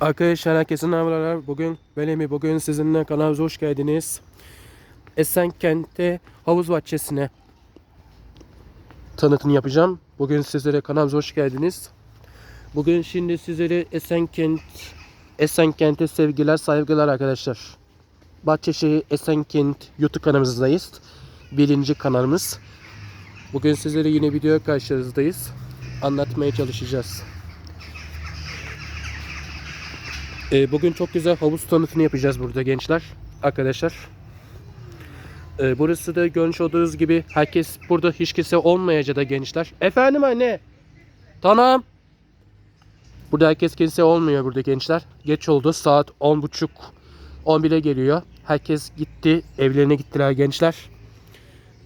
Arkadaşlar herkese merhabalar. Bugün ben Emi. Bugün sizinle kanalımıza hoş geldiniz. Esenkent'te havuz bahçesine tanıtım yapacağım. Bugün sizlere kanalımıza hoş geldiniz. Bugün şimdi sizlere Esenkent Esenkent'e sevgiler, saygılar arkadaşlar. Bahçeşehir Esenkent YouTube kanalımızdayız. Birinci kanalımız. Bugün sizlere yine video karşınızdayız. Anlatmaya çalışacağız. Ee, bugün çok güzel havuz tanıtımı yapacağız burada gençler. Arkadaşlar. Ee, burası da görmüş olduğunuz gibi herkes burada hiç kimse olmayacak da gençler. Efendim anne. Tamam. Burada herkes kimse olmuyor burada gençler. Geç oldu. Saat 10.30 11'e geliyor. Herkes gitti. Evlerine gittiler gençler.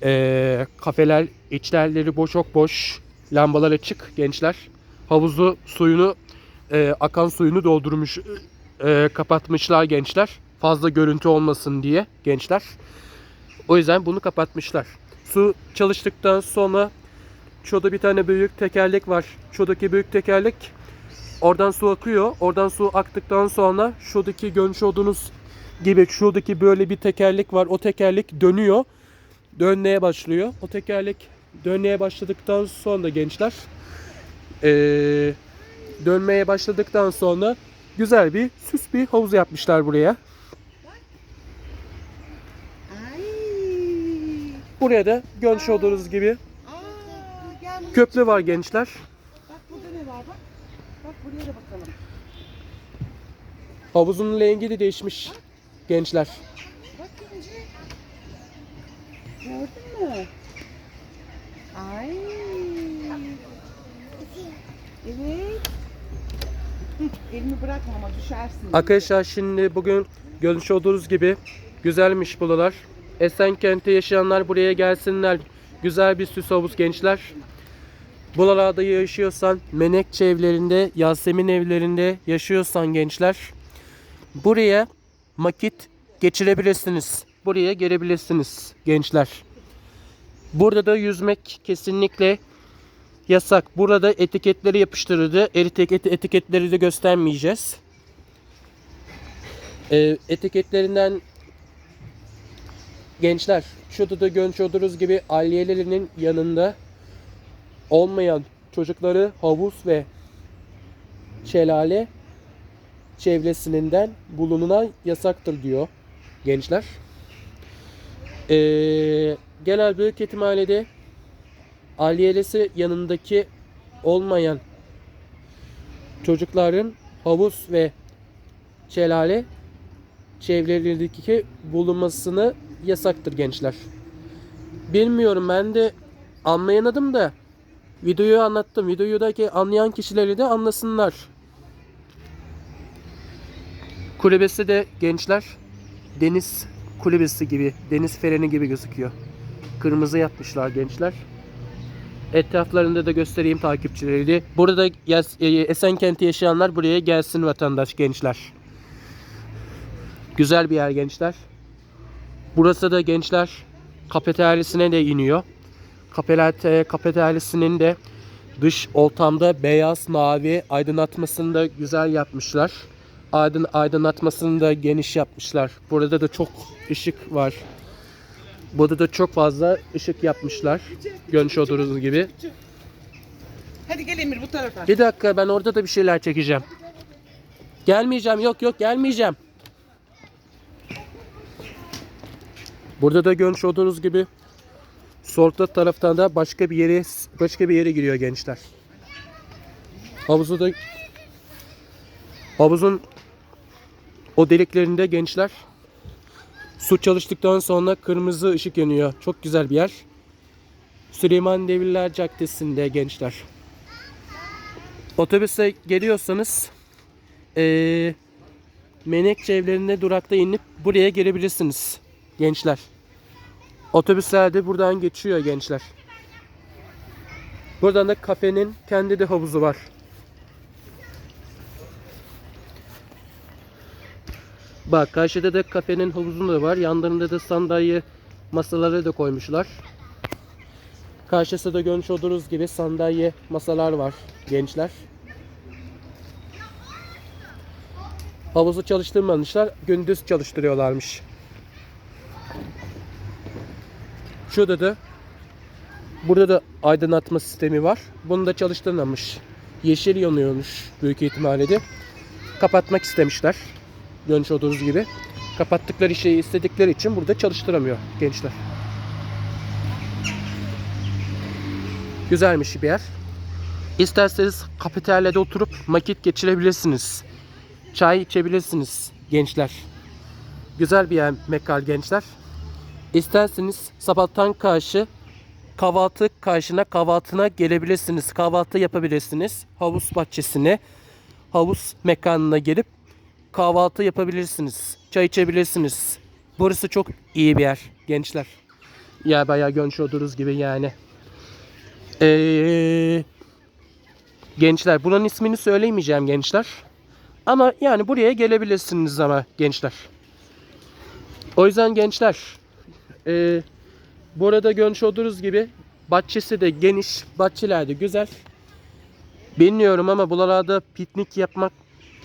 Ee, kafeler içlerleri boş çok boş. Lambalar açık gençler. Havuzu suyunu e, akan suyunu doldurmuş e, kapatmışlar gençler. Fazla görüntü olmasın diye gençler. O yüzden bunu kapatmışlar. Su çalıştıktan sonra şurada bir tane büyük tekerlek var. Şuradaki büyük tekerlek oradan su akıyor. Oradan su aktıktan sonra şuradaki görmüş olduğunuz gibi şuradaki böyle bir tekerlek var. O tekerlek dönüyor. Dönmeye başlıyor. O tekerlek dönmeye başladıktan sonra gençler eee dönmeye başladıktan sonra güzel bir süs bir havuz yapmışlar buraya. Ay. Buraya da görmüş olduğunuz gibi köprü var gençler. Bak burada ne var bak. Bak buraya da bakalım. Havuzun rengi de değişmiş gençler. Bak İnci. Gördün mü? Ay. Evet. Hı, Elimi bırakma ama düşersin. Arkadaşlar şimdi bugün görmüş olduğunuz gibi güzelmiş buralar. Esenkent'te yaşayanlar buraya gelsinler. Güzel bir süs havuz gençler. Buralarda yaşıyorsan, Menekçe evlerinde, Yasemin evlerinde yaşıyorsan gençler. Buraya vakit geçirebilirsiniz. Buraya gelebilirsiniz gençler. Burada da yüzmek kesinlikle yasak. Burada etiketleri yapıştırıldı. Etiket, etiketleri de göstermeyeceğiz. Ee, etiketlerinden gençler şurada da görmüş olduğunuz gibi ailelerinin yanında olmayan çocukları havuz ve şelale çevresinden bulunan yasaktır diyor gençler. Ee, genel büyük ihtimalle ailesi yanındaki olmayan çocukların havuz ve şelale çevrelerindeki bulunmasını yasaktır gençler. Bilmiyorum ben de anlayamadım da videoyu anlattım. Videodaki anlayan kişileri de anlasınlar. Kulübesi de gençler deniz kulübesi gibi, deniz fereni gibi gözüküyor. Kırmızı yapmışlar gençler. Etraflarında da göstereyim takipçileri. Burada e, Esenkent'te yaşayanlar buraya gelsin vatandaş gençler. Güzel bir yer gençler. Burası da gençler kafeteryasına de iniyor. Kafeterya- Kafeteryasının de dış ortamda beyaz mavi aydınlatmasını da güzel yapmışlar. Aydın aydınlatmasını da geniş yapmışlar. Burada da çok ışık var. Burada da çok fazla ışık yapmışlar. Görmüş olduğunuz gibi. Hadi gel Emir bu tarafa. Bir dakika ben orada da bir şeyler çekeceğim. Gelmeyeceğim yok yok gelmeyeceğim. Burada da görmüş olduğunuz gibi solta taraftan da başka bir yere başka bir yere giriyor gençler. Havuzu da havuzun o deliklerinde gençler su çalıştıktan sonra kırmızı ışık yanıyor. Çok güzel bir yer. Süleyman Demirler Caddesi'nde gençler. Otobüse geliyorsanız eee Menekşe evlerinde durakta inip buraya gelebilirsiniz gençler. Otobüsler de buradan geçiyor gençler. Buradan da kafenin kendi de havuzu var. Bak karşıda da kafenin havuzu da var. Yanlarında da sandalye masaları da koymuşlar. Karşısında görmüş olduğunuz gibi sandalye masalar var gençler. Havuzu çalıştırmamışlar. Gündüz çalıştırıyorlarmış. Şurada da burada da aydınlatma sistemi var. Bunu da çalıştırmamış. Yeşil yanıyormuş büyük ihtimalle de. Kapatmak istemişler. Görmüş olduğunuz gibi. Kapattıkları şeyi istedikleri için burada çalıştıramıyor gençler. Güzelmiş bir yer. İsterseniz kafeteryada oturup vakit geçirebilirsiniz. Çay içebilirsiniz gençler. Güzel bir yer mekkal gençler. İsterseniz sabahtan karşı kahvaltı karşına kahvaltına gelebilirsiniz. Kahvaltı yapabilirsiniz. Havuz bahçesine, havuz mekanına gelip kahvaltı yapabilirsiniz. Çay içebilirsiniz. Burası çok iyi bir yer gençler. Ya bayağı görmüş olduğunuz gibi yani. Ee, gençler buranın ismini söyleyemeyeceğim gençler. Ama yani buraya gelebilirsiniz ama gençler. O yüzden gençler ee, burada görmüş olduğunuz gibi bahçesi de geniş, bahçeler de güzel. Bilmiyorum ama buralarda piknik yapmak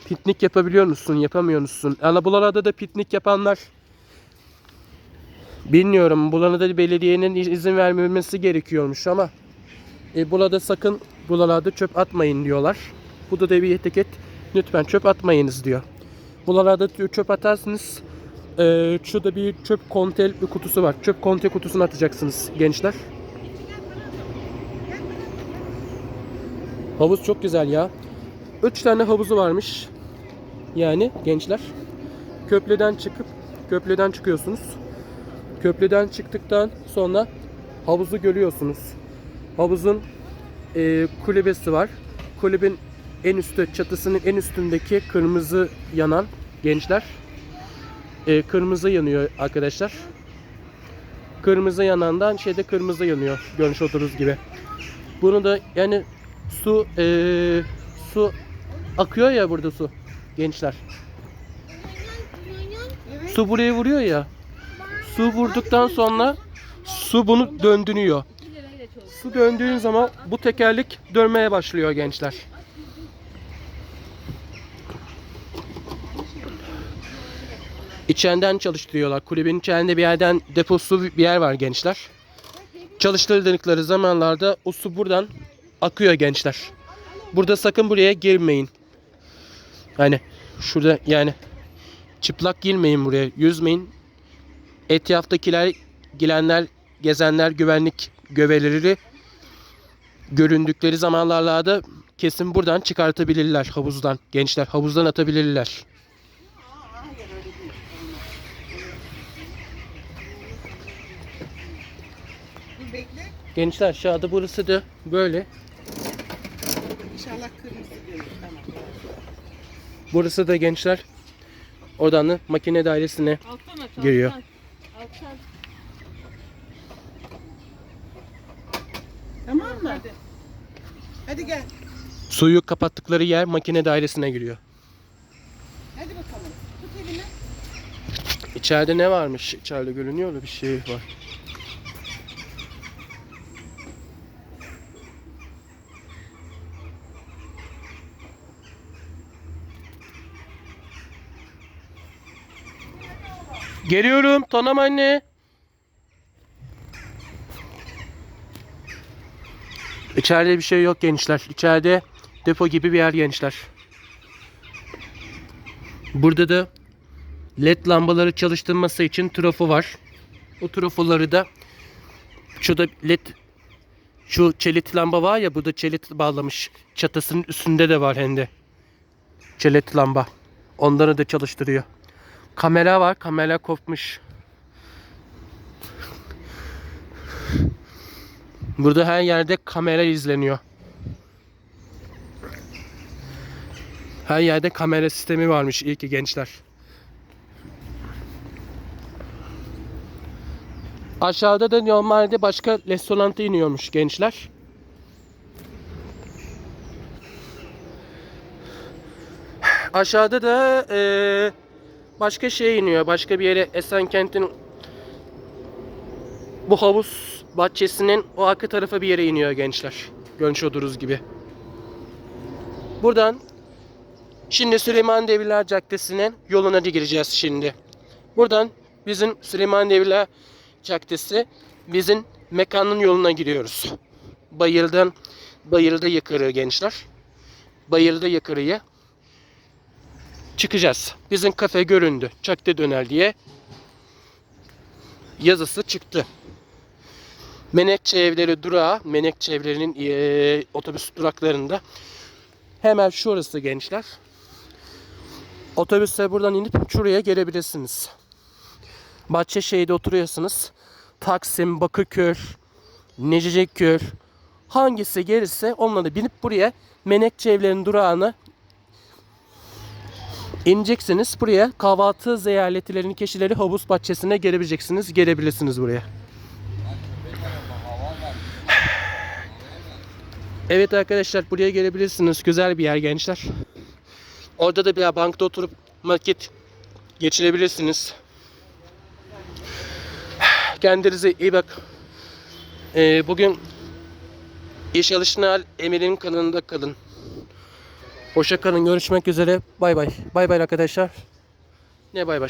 piknik yapabiliyor musun, yapamıyor musun? Yani buralarda da piknik yapanlar bilmiyorum. Buralarda da belediyenin izin vermemesi gerekiyormuş ama e, burada sakın buralarda çöp atmayın diyorlar. Bu da bir etiket. Lütfen çöp atmayınız diyor. Buralarda çöp atarsınız. E, şurada bir çöp kontel bir kutusu var. Çöp konte kutusuna atacaksınız gençler. Havuz çok güzel ya. 3 tane havuzu varmış. Yani gençler. Köprüden çıkıp köprüden çıkıyorsunuz. Köprüden çıktıktan sonra havuzu görüyorsunuz. Havuzun e, kulübesi var. Kulübün en üstü çatısının en üstündeki kırmızı yanan gençler. E, kırmızı yanıyor arkadaşlar. Kırmızı yanandan şeyde kırmızı yanıyor. Görmüş olduğunuz gibi. Bunu da yani su e, su akıyor ya burada su gençler. Su buraya vuruyor ya. Su vurduktan sonra su bunu döndürüyor. Su döndüğün zaman bu tekerlek dönmeye başlıyor gençler. İçeriden çalıştırıyorlar. Kulübün içerisinde bir yerden deposu bir yer var gençler. Çalıştırdıkları zamanlarda o su buradan akıyor gençler. Burada sakın buraya girmeyin. Yani şurada yani çıplak girmeyin buraya. Yüzmeyin. Etraftakiler gelenler, gezenler, güvenlik göveleri göründükleri zamanlarda kesin buradan çıkartabilirler havuzdan. Gençler havuzdan atabilirler. Gençler aşağıda burası da böyle. İnşallah kırmızı görür. Tamam. Burası da gençler. Oradan da makine dairesine Alttan aç. Giriyor. Alttan. Alttan. Tamam mı? Hadi. Hadi gel. suyu kapattıkları yer makine dairesine giriyor. Hadi bakalım. Tut elini. İçeride ne varmış? İçeride görünüyor da bir şey var. Geliyorum. Tamam anne. İçeride bir şey yok gençler. İçeride depo gibi bir yer gençler. Burada da led lambaları çalıştırması için trafo var. O trafoları da şurada led şu çelit lamba var ya burada çelit bağlamış. Çatısının üstünde de var hem de. Çelit lamba. Onları da çalıştırıyor. Kamera var. Kamera kopmuş. Burada her yerde kamera izleniyor. Her yerde kamera sistemi varmış iyi ki gençler. Aşağıda da normalde başka restoranta iniyormuş gençler. Aşağıda da eee, başka şey iniyor. Başka bir yere Esenkent'in bu havuz bahçesinin o arka tarafa bir yere iniyor gençler. Görmüş olduğunuz gibi. Buradan Şimdi Süleyman Demirler Caddesi'nin yoluna gireceğiz şimdi. Buradan bizim Süleyman Demirler Caddesi bizim mekanın yoluna giriyoruz. Bayırdan Bayırda yukarı gençler. Bayırda yukarıya çıkacağız. Bizim kafe göründü. Çakte döner diye yazısı çıktı. Menekşe evleri durağı, Menekşe evlerinin eee, otobüs duraklarında. Hemen şurası gençler. Otobüse buradan inip şuraya gelebilirsiniz. Bahçeşehir'de oturuyorsunuz. Taksim, Bakırköy, Neciceköy hangisi gelirse onları binip buraya Menekşe evlerinin durağına ineceksiniz. Buraya kahvaltı ziyaretlerini, kişileri havuz bahçesine gelebileceksiniz. Gelebilirsiniz buraya. Evet arkadaşlar buraya gelebilirsiniz. Güzel bir yer gençler. Orada da bir bankta oturup vakit geçirebilirsiniz. Kendinize iyi bak. Ee, bugün İş Alışınal Emir'in kanalında kalın. Hoşça kalın. Görüşmek üzere. Bay bay. Bay bay arkadaşlar. Ne bay bay.